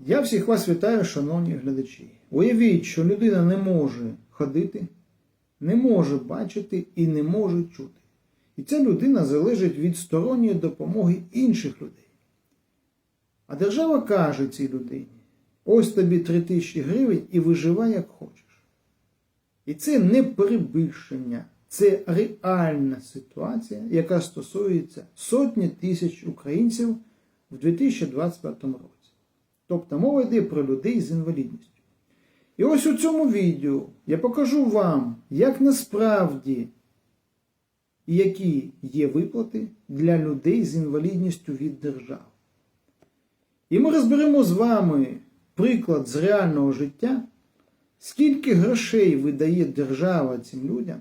Я всіх вас вітаю, шановні глядачі. Уявіть, що людина не може ходити, не може бачити і не може чути. І ця людина залежить від сторонньої допомоги інших людей. А держава каже цій людині: ось тобі 3 тисячі гривень і виживай як хочеш. І це не перебільшення, це реальна ситуація, яка стосується сотні тисяч українців в 2025 році. Тобто мова йде про людей з інвалідністю. І ось у цьому відео я покажу вам, як насправді які є виплати для людей з інвалідністю від держави. І ми розберемо з вами приклад з реального життя, скільки грошей видає держава цим людям,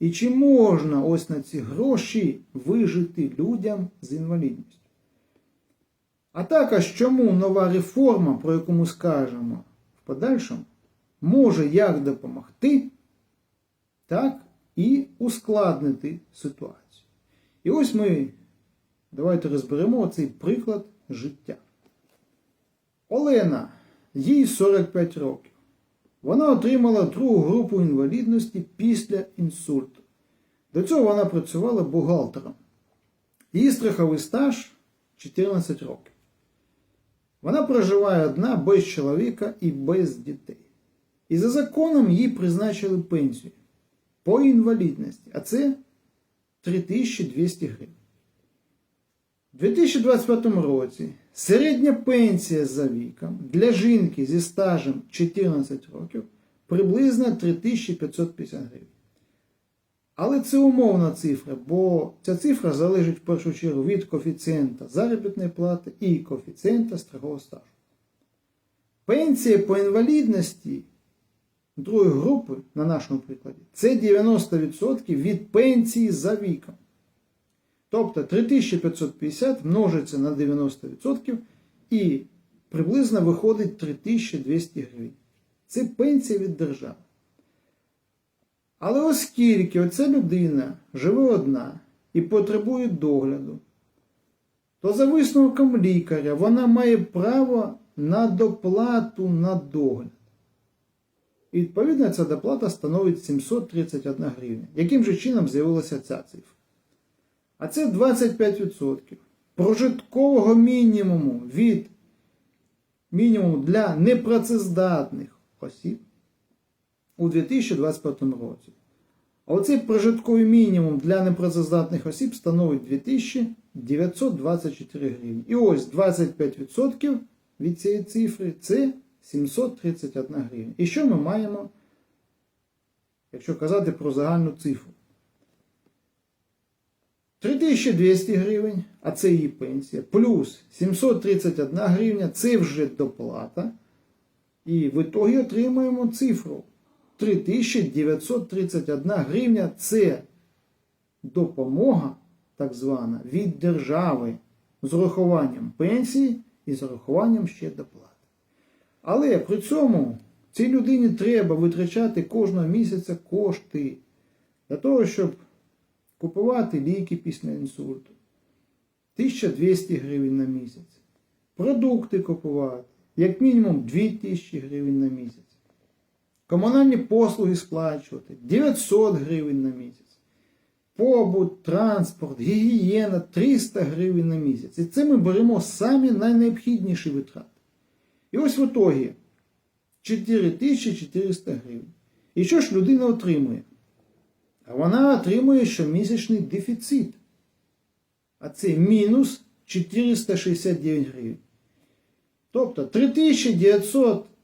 і чи можна ось на ці гроші вижити людям з інвалідністю. А також чому нова реформа, про яку ми скажемо в подальшому, може як допомогти, так і ускладнити ситуацію. І ось ми давайте розберемо цей приклад життя. Олена, їй 45 років. Вона отримала другу групу інвалідності після інсульту. До цього вона працювала бухгалтером. Її страховий стаж 14 років. Вона проживає одна без чоловіка і без дітей. І за законом їй призначили пенсію по інвалідності, а це 3200 гривень. У 2025 році середня пенсія за віком для жінки зі стажем 14 років приблизно 3550 гривень. Але це умовна цифра, бо ця цифра залежить в першу чергу від коефіцієнта заробітної плати і коефіцієнта страхового стажу. Пенсія по інвалідності другої групи, на нашому прикладі, це 90% від пенсії за віком. Тобто 3550 множиться на 90% і приблизно виходить 3200 гривень. Це пенсія від держави. Але оскільки оця людина живе одна і потребує догляду, то за висновком лікаря вона має право на доплату на догляд. І відповідно ця доплата становить 731 гривня. Яким же чином з'явилася ця цифра? А це 25% прожиткового мінімуму від мінімуму для непрацездатних осіб у 2025 році. А оцей прожитковий мінімум для непрацездатних осіб становить 2924 гривні. І ось 25% від цієї цифри це 731 гривня. І що ми маємо, якщо казати про загальну цифру? 3200 гривень, а це її пенсія, плюс 731 гривня це вже доплата. І в ітогі отримуємо цифру 3931 гривня це допомога, так звана, від держави з урахуванням пенсії і з урахуванням ще доплати. Але при цьому цій людині треба витрачати кожного місяця кошти для того, щоб купувати ліки після інсульту. 1200 гривень на місяць. Продукти купувати, як мінімум 2000 гривень на місяць. Комунальні послуги сплачувати 900 гривень на місяць. Побут, транспорт, гігієна 300 гривень на місяць. І це ми беремо самі найнеобхідніші витрати. І ось в ітогі 4400 гривень. І що ж людина отримує? А вона отримує щомісячний дефіцит. А це мінус 469 гривень. Тобто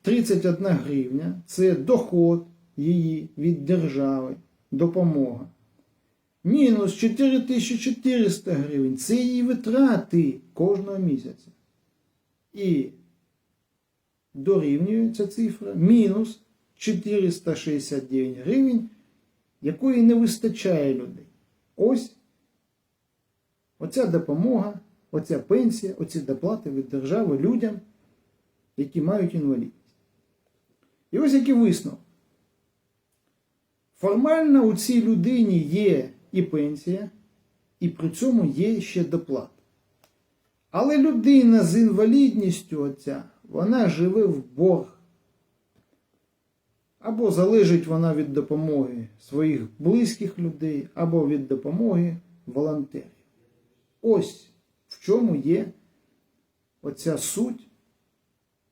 3931 гривня це доход її від держави, допомога. Мінус 4400 гривень це її витрати кожного місяця. І дорівнює ця цифра мінус 469 гривень, якої не вистачає людей. Ось оця допомога, оця пенсія, оці доплати від держави людям, які мають інвалідність. І ось який висновок. Формально у цій людині є і пенсія, і при цьому є ще доплата. Але людина з інвалідністю оця, вона живе в борг. Або залежить вона від допомоги своїх близьких людей, або від допомоги волонтерів. Ось в чому є оця суть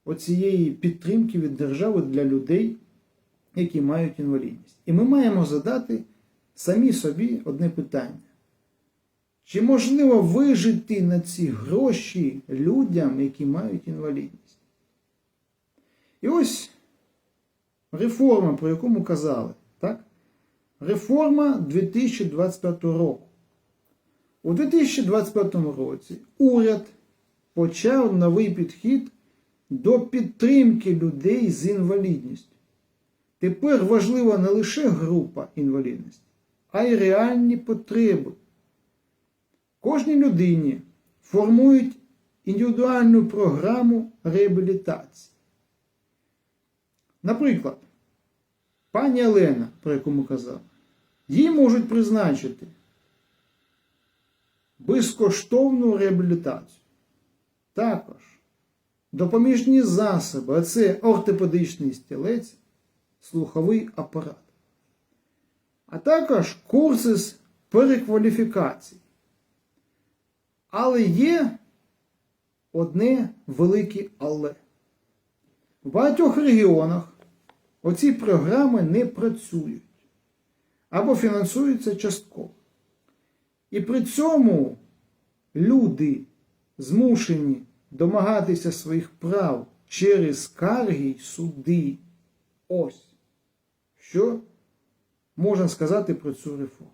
оцієї підтримки від держави для людей, які мають інвалідність. І ми маємо задати самі собі одне питання. Чи можливо вижити на ці гроші людям, які мають інвалідність? І ось реформа, про яку ми казали, так? Реформа 2025 року. У 2025 році уряд почав новий підхід до підтримки людей з інвалідністю. Тепер важлива не лише група інвалідності, а й реальні потреби. Кожній людині формують індивідуальну програму реабілітації. Наприклад, пані Олена, про яку ми казали, їй можуть призначити безкоштовну реабілітацію. Також допоміжні засоби, а це ортопедичний стілець, слуховий апарат. А також курси з перекваліфікації. Але є одне велике але. В багатьох регіонах оці програми не працюють або фінансуються частково. І при цьому люди змушені домагатися своїх прав через скарги й суди. Ось що можна сказати про цю реформу.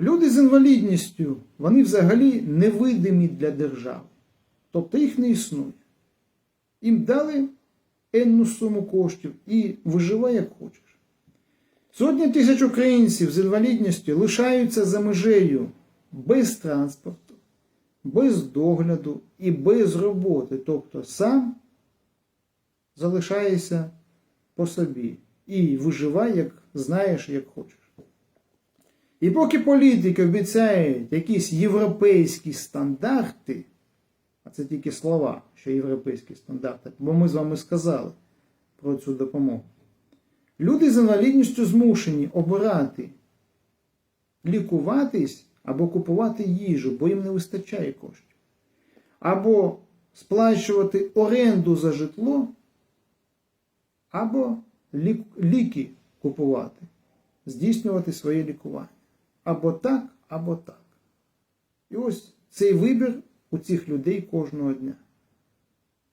Люди з інвалідністю, вони взагалі невидимі для держави. Тобто їх не існує. Їм дали енну суму коштів і виживай як хочеш. Сотні тисяч українців з інвалідністю лишаються за межею без транспорту, без догляду і без роботи. Тобто сам залишаєшся по собі і виживай, як знаєш, як хочеш. І поки політики обіцяють якісь європейські стандарти, а це тільки слова, що європейські стандарти, бо ми з вами сказали про цю допомогу. Люди з інвалідністю змушені обирати лікуватись або купувати їжу, бо їм не вистачає коштів. Або сплачувати оренду за житло, або ліки купувати, здійснювати своє лікування. Або так, або так. І ось цей вибір у цих людей кожного дня.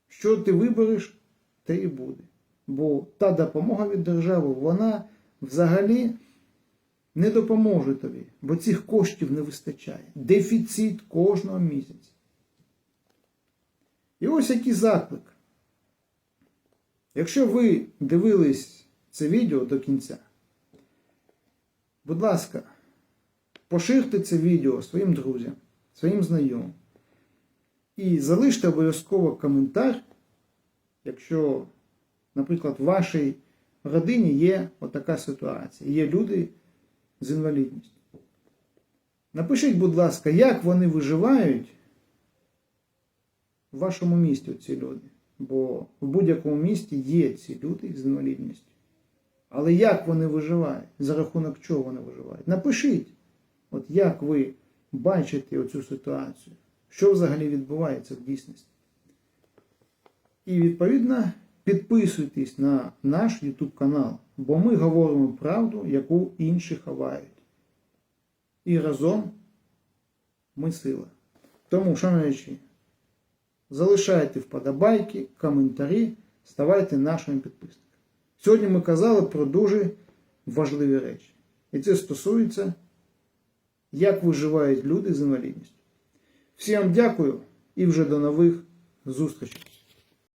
Що ти вибереш, те і буде. Бо та допомога від держави, вона взагалі не допоможе тобі, бо цих коштів не вистачає. Дефіцит кожного місяця. І ось який заклик. Якщо ви дивились це відео до кінця, будь ласка, поширте це відео своїм друзям, своїм знайомим. І залиште обов'язково коментар, якщо, наприклад, в вашій родині є отака ситуація, є люди з інвалідністю. Напишіть, будь ласка, як вони виживають в вашому місті ці люди. Бо в будь-якому місті є ці люди з інвалідністю. Але як вони виживають? За рахунок чого вони виживають? Напишіть, от як ви бачите оцю ситуацію, що взагалі відбувається в дійсності. І відповідно підписуйтесь на наш YouTube канал, бо ми говоримо правду, яку інші ховають. І разом ми сила. Тому, шановні, залишайте вподобайки, коментарі, ставайте нашими підписниками. Сьогодні ми казали про дуже важливі речі. І це стосується, як виживають люди з інвалідністю. Всім дякую і вже до нових зустрічей.